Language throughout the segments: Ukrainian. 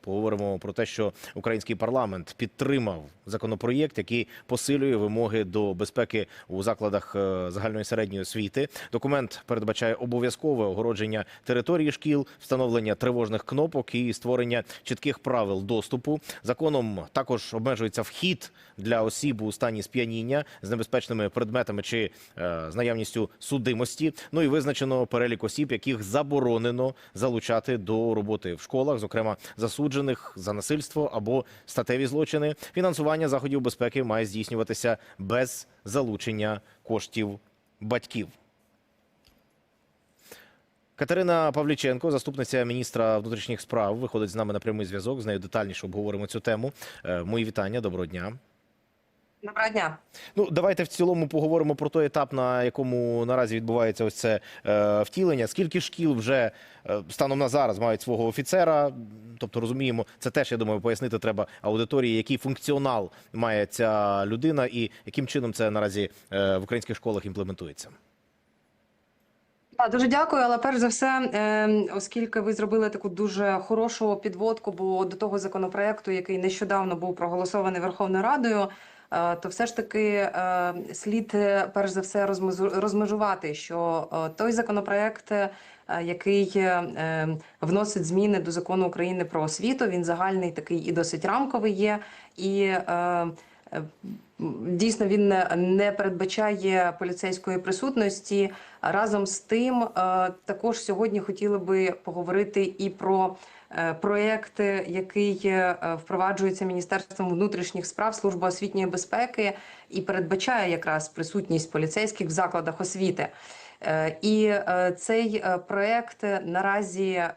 Поговоримо про те, що український парламент підтримав законопроєкт, який посилює вимоги до безпеки у закладах е, загальної середньої освіти. Документ передбачає обов'язкове огородження території шкіл, встановлення тривожних кнопок і створення чітких правил доступу. Законом також обмежується вхід для осіб у стані сп'яніння з небезпечними предметами чи е, з наявністю судимості. Ну і визначено перелік осіб, яких заборонено залучати до роботи в школах, зокрема засуджених за насильство або статеві злочини. Фінансування заходів безпеки має здійснюватися без залучення коштів батьків. Катерина Павліченко, заступниця міністра внутрішніх справ, виходить з нами на прямий зв'язок. З нею детальніше обговоримо цю тему. Е, Мої вітання, доброго дня. Доброго дня. Ну, давайте в цілому поговоримо про той етап, на якому наразі відбувається ось це е, втілення. Скільки шкіл вже е, станом на зараз мають свого офіцера? Тобто розуміємо, це теж я думаю, пояснити треба аудиторії, який функціонал має ця людина, і яким чином це наразі е, в українських школах імплементується. Дуже дякую. Але перш за все, е, оскільки ви зробили таку дуже хорошу підводку, бо до того законопроекту, який нещодавно був проголосований Верховною Радою, то все ж таки е, слід е, перш за все розмежу- розмежувати, що е, той законопроект, е, який е, вносить зміни до закону України про освіту, він загальний такий і досить рамковий є. І е, е, Дійсно, він не- передбачає поліцейської присутності. Разом з тим, е, також сьогодні хотіли би поговорити і про е, проєкт, який е, впроваджується Міністерством внутрішніх справ Служба освітньої безпеки і передбачає якраз присутність поліцейських в закладах освіти. Е, І е, цей е, проект наразі е,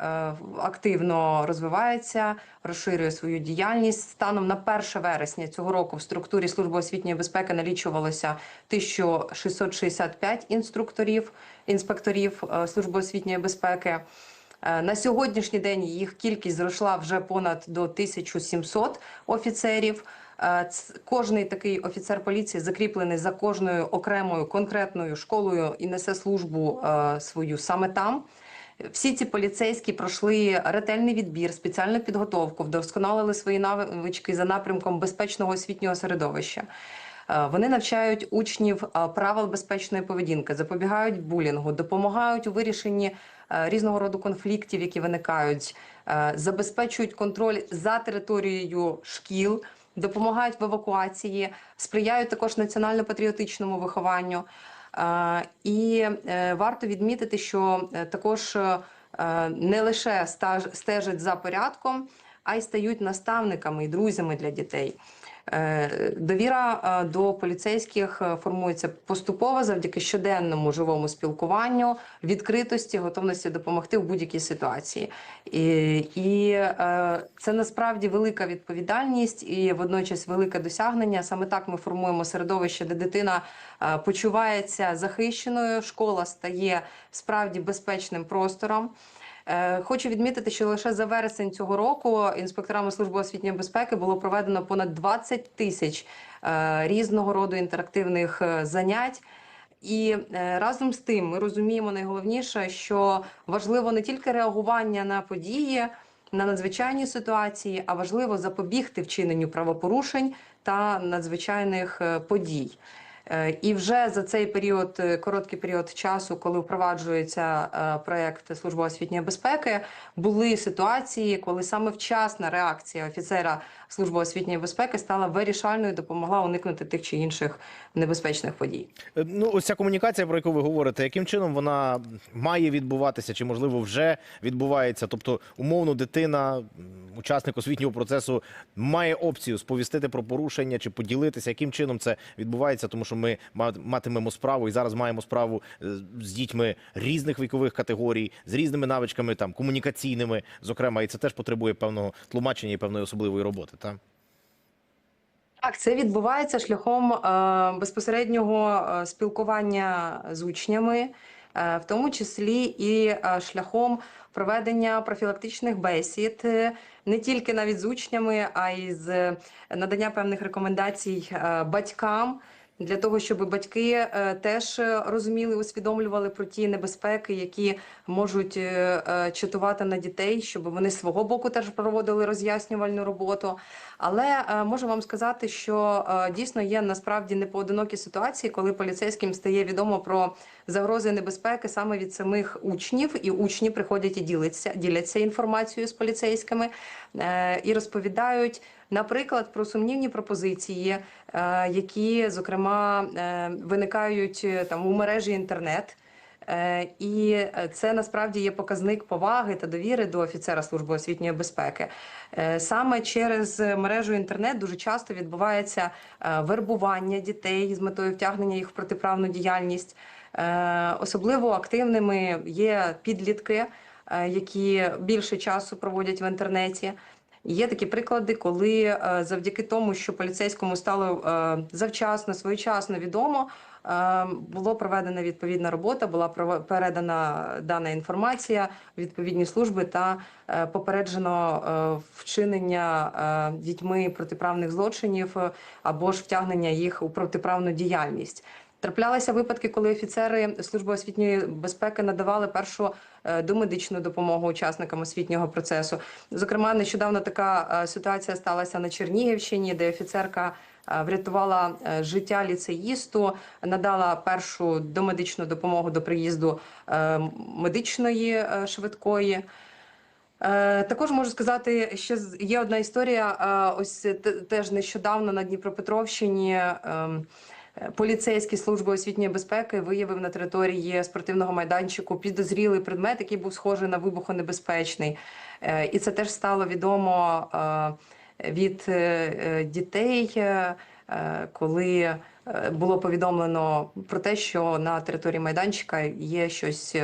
активно розвивається, розширює свою діяльність. Станом на 1 вересня цього року в структурі служби освітньої безпеки налічувалося 1665 інструкторів, інспекторів е, служби освітньої безпеки. Е, На сьогоднішній день їх кількість зросла вже понад до 1700 офіцерів. Е, Кожний такий офіцер поліції закріплений за кожною окремою конкретною школою і несе службу е, свою саме там. Всі ці поліцейські пройшли ретельний відбір, спеціальну підготовку, вдосконалили свої навички за напрямком безпечного освітнього середовища. Вони навчають учнів правил безпечної поведінки, запобігають булінгу, допомагають у вирішенні різного роду конфліктів, які виникають, е, забезпечують контроль за територією шкіл, допомагають в евакуації, сприяють також національно-патріотичному вихованню. Е, І е, варто відмітити, що е, також е, не лише стежать за порядком, а й стають наставниками і друзями для дітей. Е, Довіра е, до поліцейських е, формується поступово завдяки щоденному живому спілкуванню, відкритості, готовності допомогти в будь-якій ситуації. І, і це насправді велика відповідальність і водночас велике досягнення. Саме так ми формуємо середовище, де дитина почувається захищеною. Школа стає справді безпечним простором. Е, Хочу відмітити, що лише за вересень цього року інспекторами служби освітньої безпеки було проведено понад 20 тисяч е, різного роду інтерактивних е, занять. І разом з тим ми розуміємо найголовніше, що важливо не тільки реагування на події, на надзвичайні ситуації, а важливо запобігти вчиненню правопорушень та надзвичайних подій. Е, І вже за цей період, е, короткий період часу, коли впроваджується е, проект Служба освітньої безпеки, були ситуації, коли саме вчасна реакція офіцера Служби освітньої безпеки стала вирішальною, допомогла уникнути тих чи інших небезпечних подій. Ну, ось ця комунікація, про яку ви говорите, яким чином вона має відбуватися, чи можливо вже відбувається? Тобто, умовно, дитина, учасник освітнього процесу, має опцію сповістити про порушення чи поділитися, яким чином це відбувається, тому що ми ма- матимемо справу і зараз маємо справу е, з дітьми різних вікових категорій, з різними навичками там комунікаційними, зокрема, і це теж потребує певного тлумачення і певної особливої роботи. Так? Так, це відбувається шляхом е, безпосереднього е, спілкування з учнями, е, в тому числі і е, шляхом проведення профілактичних бесід, е, не тільки навіть з учнями, а й з надання певних рекомендацій е, батькам. Для того, щоб батьки е, теж е, розуміли, усвідомлювали про ті небезпеки, які можуть е, чатувати на дітей, щоб вони свого боку теж проводили роз'яснювальну роботу. Але можу вам сказати, що дійсно є насправді непоодинокі ситуації, коли поліцейським стає відомо про загрози небезпеки саме від самих учнів, і учні приходять і діляться, діляться інформацією з поліцейськими е, і розповідають, наприклад, про сумнівні пропозиції, е, які зокрема е, виникають е, там у мережі інтернет. І це насправді є показник поваги та довіри до офіцера служби освітньої безпеки. Саме через мережу інтернет дуже часто відбувається вербування дітей з метою втягнення їх в протиправну діяльність. Е, Особливо активними є підлітки, е, які більше часу проводять в інтернеті. Є такі приклади, коли е, завдяки тому, що поліцейському стало завчасно, своєчасно відомо, було проведена відповідна робота, була передана дана інформація в відповідні служби та попереджено вчинення дітьми протиправних злочинів або ж втягнення їх у протиправну діяльність. Траплялися випадки, коли офіцери служби освітньої безпеки надавали першу е, домедичну допомогу учасникам освітнього процесу. Зокрема, нещодавно така е, ситуація сталася на Чернігівщині, де офіцерка е, врятувала життя ліцеїсту, надала першу домедичну допомогу до приїзду медичної швидкої. Також можу сказати, що є одна історія. Ось теж нещодавно на Дніпропетровщині. Е, Поліцейський служби освітньої безпеки виявив на території спортивного майданчику підозрілий предмет, який був схожий на вибухонебезпечний. Е, І це теж стало відомо е, від дітей, коли було повідомлено про те, що на території майданчика є щось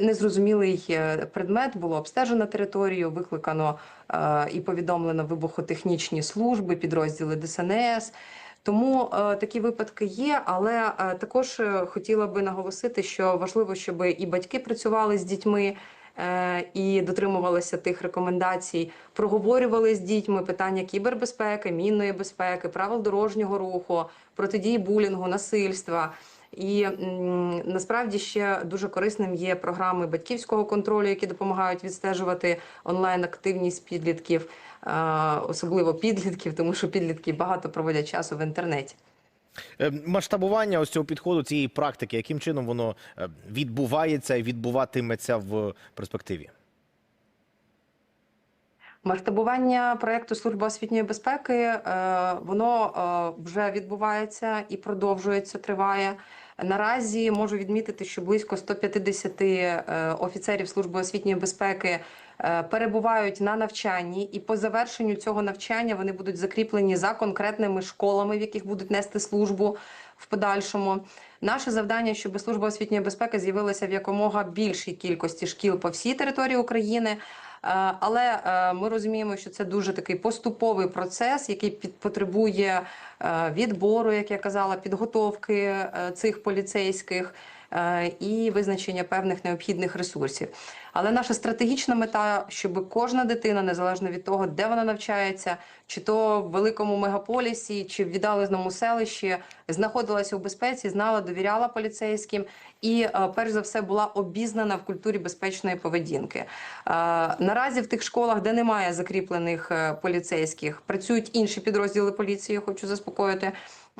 незрозумілий предмет. Було обстежено територію, викликано і повідомлено вибухотехнічні служби, підрозділи ДСНС. Тому е, такі випадки є, але е, також е, хотіла би наголосити, що важливо, щоб і батьки працювали з дітьми. І дотримувалися тих рекомендацій, проговорювали з дітьми питання кібербезпеки, мінної безпеки, правил дорожнього руху, протидії булінгу, насильства. І насправді ще дуже корисним є програми батьківського контролю, які допомагають відстежувати онлайн активність підлітків, особливо підлітків, тому що підлітки багато проводять часу в інтернеті. Е, Масштабування ось цього підходу цієї практики, яким чином воно е, відбувається і відбуватиметься в перспективі? Масштабування проекту Служба освітньої безпеки е, воно вже відбувається і продовжується, триває. Наразі можу відмітити, що близько 150 е, офіцерів Служби освітньої безпеки е, перебувають на навчанні, і по завершенню цього навчання вони будуть закріплені за конкретними школами, в яких будуть нести службу в подальшому. Наше завдання, щоб служба освітньої безпеки з'явилася в якомога більшій кількості шкіл по всій території України. Е, Але е, ми розуміємо, що це дуже такий поступовий процес, який потребує е, відбору, як я казала, підготовки цих поліцейських і визначення певних необхідних ресурсів. Але наша стратегічна мета, щоб кожна дитина, незалежно від того, де вона навчається, чи то в великому мегаполісі, чи в віддаленому селищі, знаходилася у безпеці, знала, довіряла поліцейським і, е, перш за все, була обізнана в культурі безпечної поведінки. Е, Наразі в тих школах, де немає закріплених е, поліцейських, працюють інші підрозділи поліції. Хочу заспокоїти.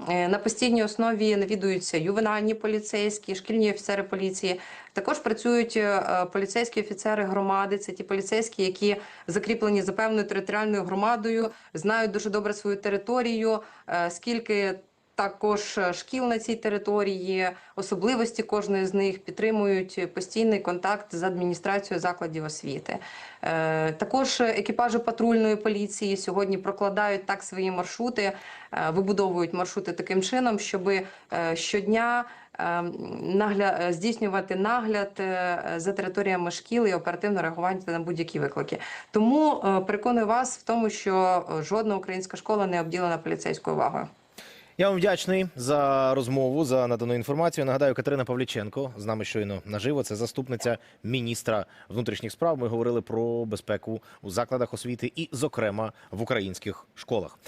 Е, На постійній основі навідуються ювенальні поліцейські, шкільні офіцери поліції. Також працюють е, поліцейські офіцери громади. Це ті поліцейські, які закріплені за певною територіальною громадою, знають дуже добре свою територію, е, скільки також е, шкіл на цій території, особливості кожної з них підтримують постійний контакт з адміністрацією закладів освіти. Е, Також екіпажі патрульної поліції сьогодні прокладають так свої маршрути, е, вибудовують маршрути таким чином, щоб щодня нагля... е, здійснювати нагляд за територіями шкіл і оперативно реагувати на будь-які виклики. Тому переконую вас в тому, що жодна українська школа не обділена поліцейською увагою. Я вам вдячний за розмову, за надану інформацію. Нагадаю, Катерина Павліченко з нами щойно наживо. Це заступниця міністра внутрішніх справ. Ми говорили про безпеку у закладах освіти і, зокрема, в українських школах.